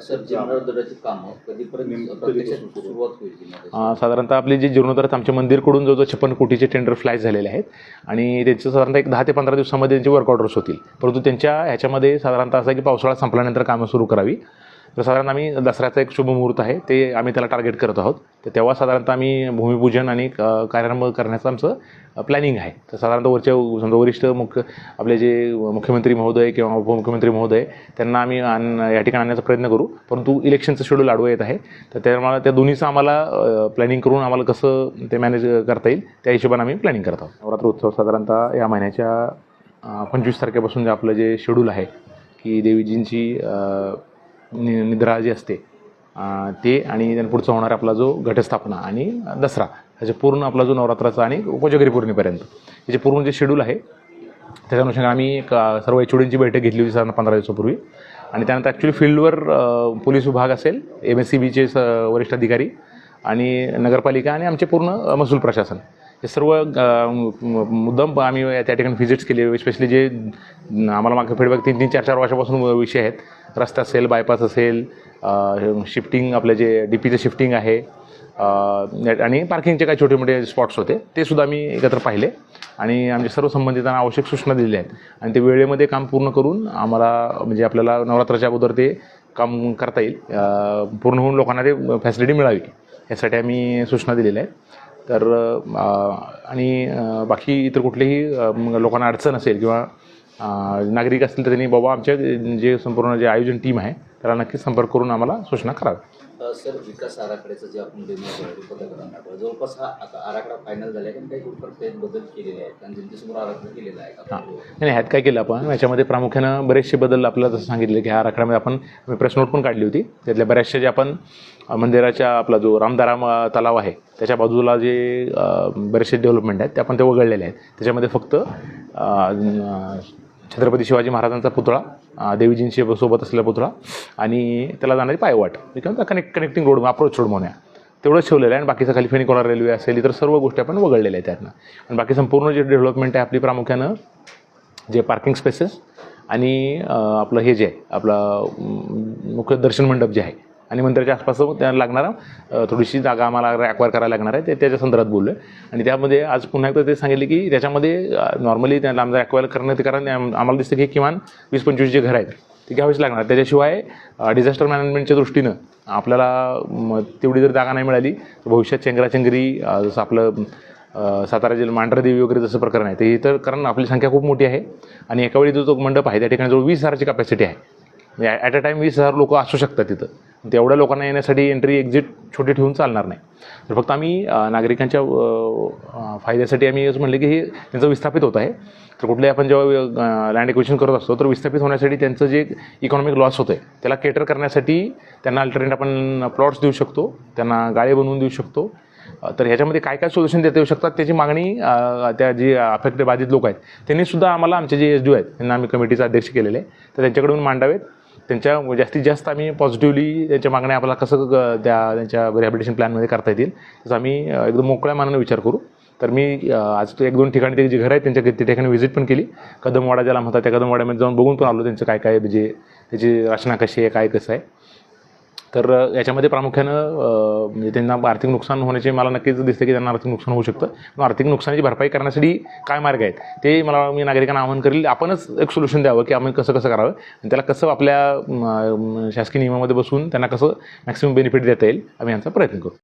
Sir जीर्णोद्धाराची कामं कधीपर्यंत प्रत्यक्षात सुरुवात होईल जिल्ह्यात? अं, साधारणतः आपली जी जीर्णोद्धारात आमच्या मंदिरकडून जो जो छप्पन कोटीचे टेंडर फ्लाय झालेले आहेत. आणि त्यांचं साधारणतः एक दहा ते पंधरा दिवसामध्ये त्यांचे वर्क ऑर्डर्स होतील. परंतु त्यांच्या ह्याच्यामध्ये साधारणतः असं आहे की पावसाळा संपल्यानंतर कामं सुरू करावी. तर साधारण आम्ही दसऱ्याचा एक शुभ मुहूर्त आहे ते आम्ही त्याला टार्गेट करत आहोत. तर तेव्हा साधारणतः आम्ही भूमिपूजन आणि कार्यारंभ करण्याचं आमचं प्लॅनिंग आहे. तर साधारणतः वरच्या समजा वरिष्ठ मुख्य आपले जे मुख्यमंत्री महोदय किंवा उपमुख्यमंत्री महोदय त्यांना आम्ही आण या ठिकाणी आणण्याचा प्रयत्न करू. परंतु इलेक्शनचं शेड्यूल आडवं येत आहे. तर त्यामुळे त्या दोन्हीचं आम्हाला प्लॅनिंग करून आम्हाला कसं ते मॅनेज करता येईल त्या हिशोबाने आम्ही प्लॅनिंग करत आहोत. नवरात्र उत्सव साधारणतः या महिन्याच्या पंचवीस तारखेपासून जे आपलं जे शेड्यूल आहे की देवीजींची नि निद्रा जी असते ते आणि त्यानं पुढचा होणार आपला जो घटस्थापना आणि दसरा ह्याच्या पूर्ण आपला जो नवरात्राचा आणि कोजागिरी पौर्णिमेपर्यंत. याचे पूर्ण जे शेड्यूल आहे त्याच्या अनुषंगाने आम्ही एक सर्व एचओडींची बैठक घेतली होती साधारण पंधरा दिवसापूर्वी. आणि त्यानंतर ॲक्च्युली फील्डवर पोलीस विभाग असेल एम एस सी बीचे स वरिष्ठ अधिकारी आणि नगरपालिका आणि आमचे पूर्ण महसूल प्रशासन. हे सर्व मुद्दाम आम्ही त्या ठिकाणी व्हिजिट्स केले. स्पेशली जे आम्हाला मागे फीडबॅक तीन तीन चार चार वर्षापासून विषय आहेत. रस्ता असेल बायपास असेल शिफ्टिंग आपलं जे डी पीचं शिफ्टिंग आहे आणि पार्किंगचे काही छोटे मोठे स्पॉट्स होते. ते सुद्धा आम्ही एकत्र पाहिले. आणि आमच्या सर्व संबंधितांना आवश्यक सूचना दिलेल्या आहेत. आणि ते वेळेमध्ये काम पूर्ण करून आम्हाला म्हणजे आपल्याला नवरात्राच्या अगोदर ते काम करता येईल. पूर्ण होऊन लोकांना ते फॅसिलिटी मिळावी. यासाठी आम्ही सूचना दिलेल्या आहेत. तर आणि बाकी इतर कुठलेही लोकांना अडचण असेल किंवा नागरिक असतील तर त्यांनी बाबा आमच्या जे संपूर्ण जे आयोजन टीम आहे त्याला नक्कीच संपर्क करून आम्हाला सूचना कराव्या अ, सर विकास आराखड्याचं जे आपण जवळपास हा आता आराखडा फायनल झाला आहे कारण काही प्रत्येक बदल केलेले आहेत? आणि जनतेसमोर आराखडा केलेला आहे का? नाही ह्यात काय केलं आपण? याच्यामध्ये प्रामुख्यानं बरेचसे बदल आपल्याला जसं सांगितलं की ह्या आराखड्यामध्ये आपण प्रेस नोट पण काढली होती. त्यातल्या बऱ्याचशा जे आपण मंदिराच्या आपला जो रामदाराम तलाव आहे त्याच्या बाजूला जे बरेचसे डेव्हलपमेंट आहेत ते आपण ते वगळलेले आहेत. त्याच्यामध्ये फक्त छत्रपती शिवाजी महाराजांचा पुतळा देवीजींशी सोबत असलेला पुतळा आणि त्याला जाणारी पायवाट. किंवा connect connecting road approach road म्हणूया. तेवढंच ठेवलेलं आहे आणि बाकीचं खाली फेनिकोला रेल्वे असेल इतर सर्व गोष्टी आपण वगळलेल्या आहेत त्यातनं. आणि बाकी संपूर्ण जे डेव्हलपमेंट आहे आपली प्रामुख्यानं जे पार्किंग स्पेसेस आणि आपलं हे जे आहे आपलं मुख्य दर्शन मंडप जे आहे आणि मंदिराच्या आसपास त्यांना लागणारा थोडीशी जागा आम्हाला ॲक्वायर करायला लागणार आहे. ते त्याच्या संदर्भात बोललो आहे आणि त्यामध्ये आज पुन्हा एकदा ते सांगितले की त्याच्यामध्ये नॉर्मली त्याला आमचं ॲक्वायर करणं ते कारण आम्हाला दिसतं की किमान वीस पंचवीस जे घर आहेत ते घ्यावेच लागणार. त्याच्याशिवाय डिझास्टर मॅनेजमेंटच्या दृष्टीनं आपल्याला तेवढी जर जागा नाही मिळाली तर भविष्यात चेंगराचेंगरी जसं आपलं सातारा जिल्हा मांढरदेवी वगैरे जसं प्रकरण आहे ते तर कारण आपली संख्या खूप मोठी आहे. आणि एका वेळी जो तो मंडप आहे त्या ठिकाणी जवळ वीस हजारची कॅपॅसिटी आहे. म्हणजे ॲट अ टाईम वीस हजार लोक असू शकतात तिथं. तेवढ्या लोकांना येण्यासाठी एंट्री एक्झिट छोटी ठेवून चालणार नाही. तर फक्त आम्ही नागरिकांच्या फायद्यासाठी आम्ही असं म्हणलं की हे त्यांचं विस्थापित होत आहे. तर कुठल्याही आपण जेव्हा लँड एक्विशन करत असतो तर विस्थापित होण्यासाठी त्यांचं जे इकॉनॉमिक लॉस होतं आहे त्याला केटर करण्यासाठी त्यांना अल्टरनेट आपण प्लॉट्स देऊ शकतो त्यांना गाळे बनवून देऊ शकतो. तर ह्याच्यामध्ये काय काय सोल्युशन देता येऊ शकतात त्याची मागणी त्या जी अफेक्टेड बाधित लोक आहेत त्यांनी सुद्धा आम्हाला आमचे जे एस डी आहेत त्यांना आम्ही कमिटीचा अध्यक्ष केलेले आहे तर त्यांच्याकडून मांडावेत. त्यांच्या म्हणजे जास्तीत जास्त आम्ही पॉझिटिव्हली त्यांच्या मागण्या आपल्याला कसं त्या त्यांच्या रिहॅबिलिटेशन प्लॅनमध्ये करता येतील तसं आम्ही एकदम मोकळ्या मानाने विचार करू. तर मी आज एक दोन ठिकाणी ते जे घर आहेत त्यांच्या त्या ठिकाणी व्हिजिट पण केली. कदमवाडा ज्याला म्हणतात त्या कदमवाड्यामध्ये जाऊन बघून पण आलो त्यांचं काय काय म्हणजे त्याची रचना कशी आहे काय कसं आहे. तर याच्यामध्ये प्रामुख्यानं म्हणजे त्यांना आर्थिक नुकसान होण्याचे मला नक्कीच दिसतं की त्यांना आर्थिक नुकसान होऊ शकतं. पण आर्थिक नुकसानाची भरपाई करण्यासाठी काय मार्ग आहेत? ते मला मी नागरिकांना आवाहन करेल आपणच एक सोल्युशन द्यावं की आपण कसं कसं करावं. आणि त्याला कसं आपल्या शासकीय नियमामध्ये बसून त्यांना कसं मॅक्सिमम बेनिफिट देता येईल आम्ही यांचा प्रयत्न करू.